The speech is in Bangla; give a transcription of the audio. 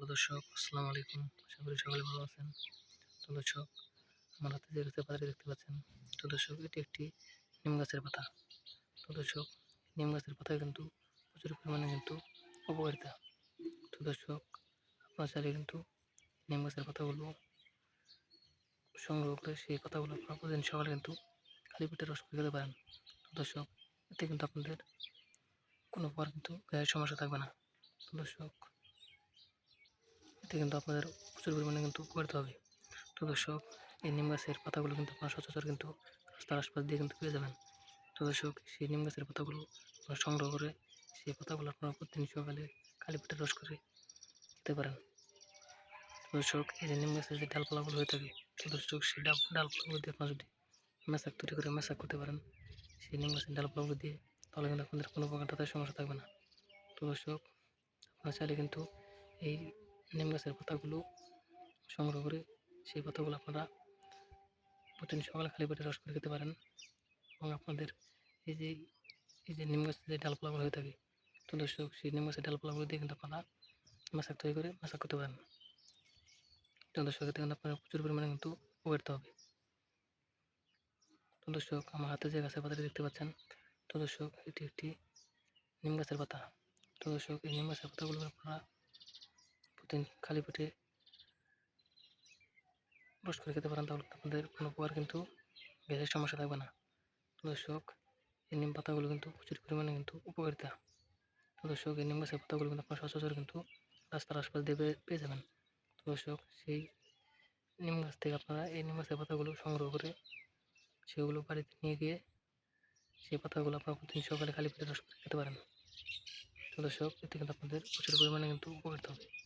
দর্শক, আসসালামু আলাইকুম। আশা করি সকালে ভালো আছেন। তো দর্শক, আমার হাতে যে গাছের পাতাটি দেখতে পাচ্ছেন, তো দর্শক, এটি একটি নিম গাছের পাতা। তো দর্শক, নিম গাছের পাতায় কিন্তু প্রচুর পরিমাণে কিন্তু উপকারিতা। তো দর্শক, আপনার চাইলে কিন্তু নিম গাছের পাতাগুলো সংগ্রহ করে সেই পাতাগুলো আপনারা প্রতিদিন সকালে কিন্তু খালি পেটে রস করে খেতে পারেন। তো দর্শক, এতে কিন্তু আপনাদের কোনো প্রকার কিন্তু গ্যাসের সমস্যা থাকবে না। তো দর্শক এতে কিন্তু আপনাদের প্রচুর পরিমাণে কিন্তু করতে হবে। তো দর্শক, এই নিম গাছের পাতাগুলো কিন্তু আপনারা সচরাচর কিন্তু রাস্তার আশপাশ দিয়ে কিন্তু পেয়ে যাবেন। তো দর্শক, সেই নিম গাছের পাতাগুলো আপনারা সংগ্রহ করে সেই পাতাগুলো আপনারা প্রতিদিন সকালে খালি পেটে রস করে খেতে পারেন। দর্শক, এই যে নিম গাছের যে ডালপালাগুলো হয়ে থাকে দর্শক, সেই ডাল, ডালপালাগুলো দিয়ে আপনারা যদি মেশাক তৈরি করে মেশাক করতে পারেন, সেই নিম গাছের ডালপালাগুলো দিয়ে, তাহলে কিন্তু আপনাদের কোনো প্রকার দাঁতের সমস্যা থাকবে না। তো দর্শক, আপনারা চাইলে কিন্তু এই নিম গাছের পাতাগুলো সংগ্রহ করে সেই পাতাগুলো আপনারা প্রতিদিন সকালে খালি পেটে রস করে খেতে পারেন এবং আপনাদের এই যে এই যে নিম গাছের যে ডালপালাগুলো হয়ে থাকে, তো দর্শক, সেই নিম গাছের ডালপালাগুলো দিয়ে কিন্তু আপনারা মাসাক তৈরি করে মাসাক করতে পারেন। তো দর্শক, এতে কিন্তু আপনারা প্রচুর পরিমাণে কিন্তু উপকারিত হবে। তো দর্শক, আমার হাতে যে গাছের পাতাটি দেখতে পাচ্ছেন, তো দর্শক, এটি একটি নিম গাছের পাতা। তো দর্শক, এই নিম গাছের পাতাগুলো আপনারা প্রতিদিন খালি পেটে ব্রাশ করে খেতে পারেন, তাহলে আপনাদের কোনো প্রকার কিন্তু গ্যাসের সমস্যা থাকবে না। দর্শক, এই নিম পাতাগুলো কিন্তু প্রচুর পরিমাণে কিন্তু উপকারিতা। দর্শক, এই নিম গাছের পাতাগুলো কিন্তু আপনার সচরাচর কিন্তু রাস্তার আশপাশ দিয়ে পেয়ে- যাবেন। দর্শক, সেই নিম গাছ থেকে আপনারা এই নিম গাছের পাতাগুলো সংগ্রহ করে সেগুলো বাড়িতে নিয়ে গিয়ে সেই পাতাগুলো আপনারা প্রতিদিন সকালে খালি পেটে রস খেতে পারেন। তো দর্শক, এতে কিন্তু আপনাদের প্রচুর পরিমাণে কিন্তু উপকারিত হবে।